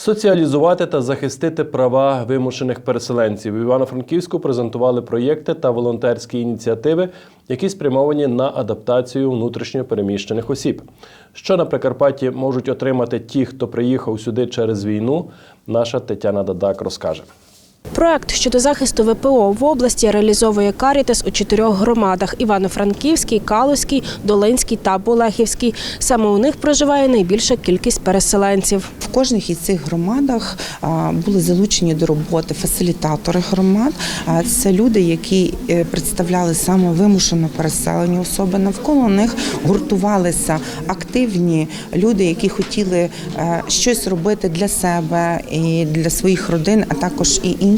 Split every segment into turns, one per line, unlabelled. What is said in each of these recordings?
Соціалізувати та захистити права вимушених переселенців. В Івано-Франківську презентували проєкти та волонтерські ініціативи, які спрямовані на адаптацію внутрішньо переміщених осіб. Що на Прикарпатті можуть отримати ті, хто приїхав сюди через війну, наша Тетяна Дадак розкаже.
Проект щодо захисту ВПО в області реалізовує Карітес у чотирьох громадах: Івано-Франківській, Калузькій, Долинській та Болехівській. Саме у них проживає найбільша кількість переселенців.
В кожних із цих громадах були залучені до роботи фасилітатори громад. Це люди, які е, представляли саме вимушено переселені особи. Навколо них гуртувалися активні люди, які хотіли е, щось робити для себе і для своїх родин, а також і інших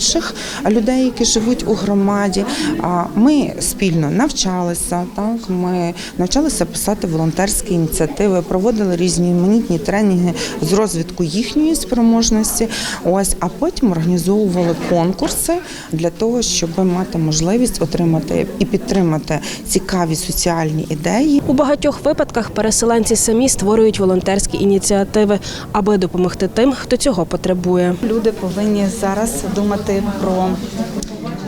людей, які живуть у громаді. А, Ми спільно навчалися. Так ми навчалися писати волонтерські ініціативи, проводили різноманітні тренінги з розвитку їхньої спроможності. Ось, а потім організовували конкурси для того, щоб мати можливість отримати і підтримати цікаві соціальні ідеї.
У багатьох випадках переселенці самі створюють волонтерські ініціативи, аби допомогти тим, хто цього потребує.
Люди повинні зараз думати про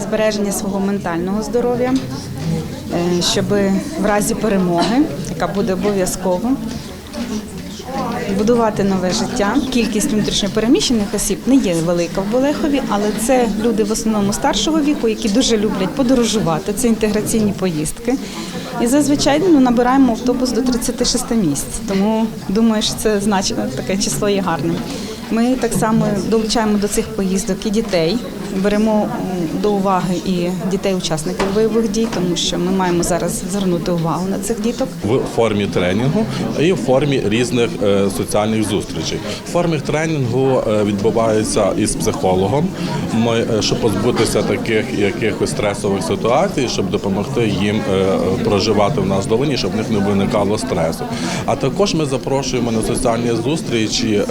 збереження свого ментального здоров'я, е, щоб в разі перемоги, яка буде обов'язково, будувати нове життя. Кількість внутрішньопереміщених осіб не є велика в Болехові, але це люди в основному старшого віку, які дуже люблять подорожувати. Це інтеграційні поїздки. І зазвичай ну, набираємо автобус до 36 місць. Тому думаю, що це значно таке число є гарним. Ми так само долучаємо до цих поїздок і дітей. Беремо до уваги і дітей-учасників бойових дій, тому що ми маємо зараз звернути увагу на цих діток.
в формі тренінгу і в формі різних е, соціальних зустрічей. В формі тренінгу е, відбувається із психологом, ми, е, щоб позбутися таких якихось стресових ситуацій, щоб допомогти їм проживати в нас долині, щоб в них не виникало стресу. А також ми запрошуємо на соціальні зустрічі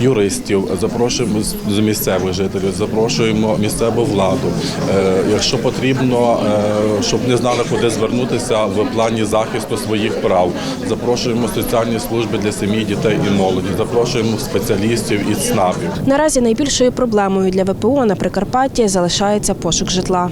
юристів, запрошуємо з місцевих жителів, запрошуємо місцеву владу. Е, Якщо потрібно, е, щоб не знали, куди звернутися в плані захисту своїх прав. Запрошуємо соціальні служби для сім'ї, дітей і молоді. Запрошуємо спеціалістів і СНАПів.
Наразі найбільшою проблемою для ВПО на Прикарпатті залишається пошук житла.